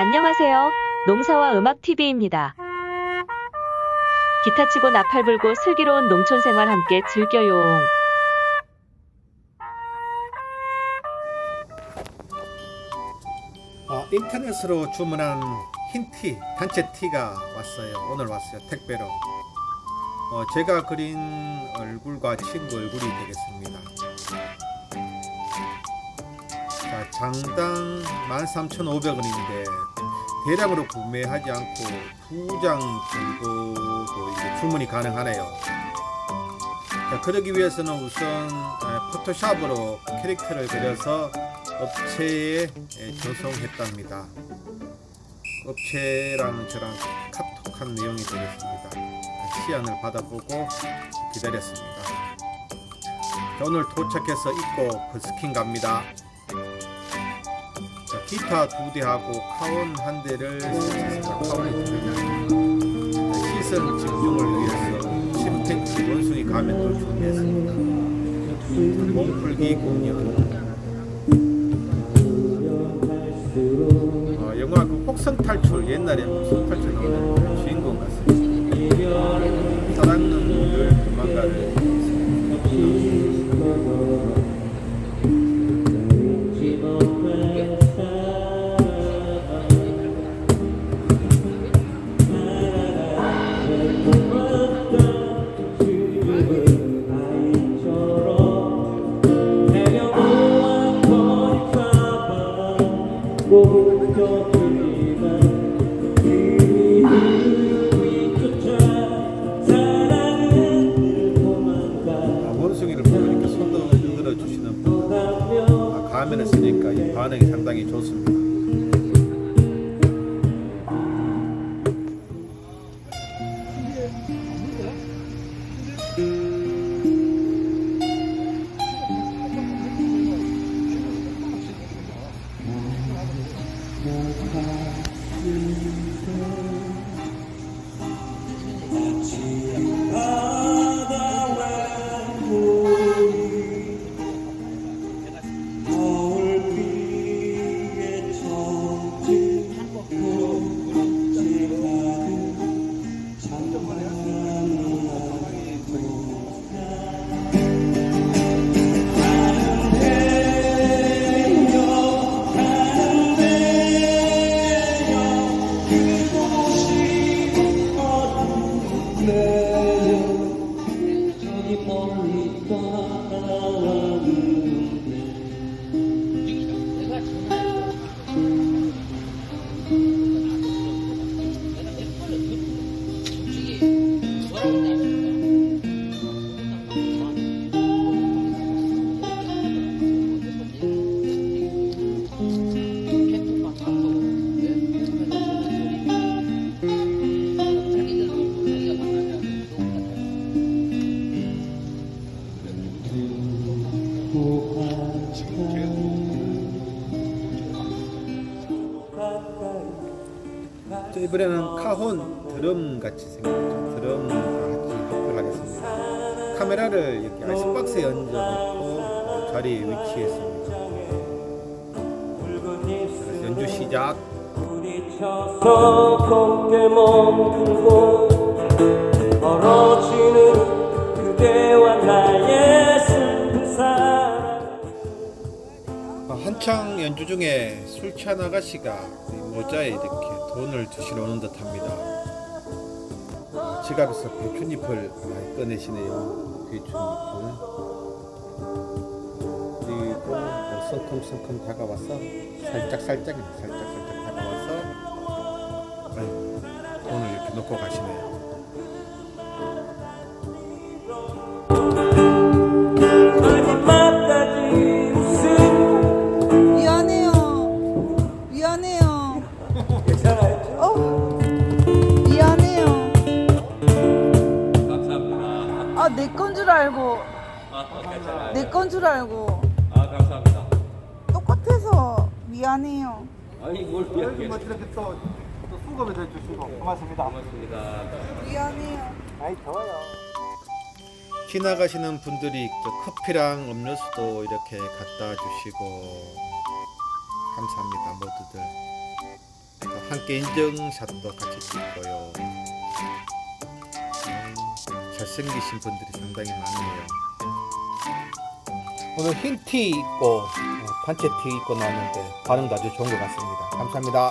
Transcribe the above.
안녕하세요. 농사와 음악 TV입니다. 기타 치고 나팔 불고 슬기로운 농촌 생활 함께 즐겨요. 어, 인터넷으로 주문한 흰티, 단체 티가 왔어요. 오늘 왔어요. 택배로. 어, 제가 그린 얼굴과 친구 얼굴이 되겠습니다. 장당 13,500원인데 대량으로 구매하지 않고 두 장 정도도 이제 주문이 가능하네요. 자, 그러기 위해서는 우선 에, 포토샵으로 캐릭터를 그려서 업체에 에, 전송했답니다. 업체랑 저랑 카톡한 내용이 되겠습니다. 시안을 받아보고 기다렸습니다. 자, 오늘 도착해서 입고 버스킹 갑니다. 자, 기타 두 대하고 카원 한 대를 설치했습니다. 카원이 두 대입니다. 자, 시선 집중을 위해서 침탱크 원숭이 가면도 준비했습니다. 자, 몸풀기 공연 어, 영화 그 혹성 탈출 옛날에 혹성 탈출 나오는 그 주인공 같습니다. 아, 저 이번에는 카혼 드럼 같이 생겼죠. 드럼 같이 합을 하겠습니다. 카메라를 이렇게 아이스박스에 얹어놓고 어, 자리에 위치했습니다. 자, 연주 시작. 부딪혀서 곱게 멈추고 멀어지는 그대와 나의 한창 연주 중에 술 취한 아가씨가 이 모자에 이렇게 돈을 주시러 오는 듯 합니다. 어, 지갑에서 배춧잎을 많이 꺼내시네요. 배춧잎을. 그리고 뭐 성큼성큼 다가와서 살짝 살짝이네 살짝 살짝 다가와서 돈을 이렇게 놓고 가시네요. 내 건 줄 알고. 아 감사합니다 똑같아서 미안해요. 아니 뭘 미안해 뭐 이렇게 또, 또 수고를 해주시고 고맙습니다. 고맙습니다 미안해요. 아이 좋아요. 지나가시는 분들이 또 커피랑 음료수도 이렇게 갖다 주시고 감사합니다 모두들. 함께 인증샷도 같이 찍고요. 음, 잘생기신 분들이 상당히 많네요. 오늘 흰 티 입고 어, 단체 티 입고 나왔는데 반응도 아주 좋은 것 같습니다. 감사합니다.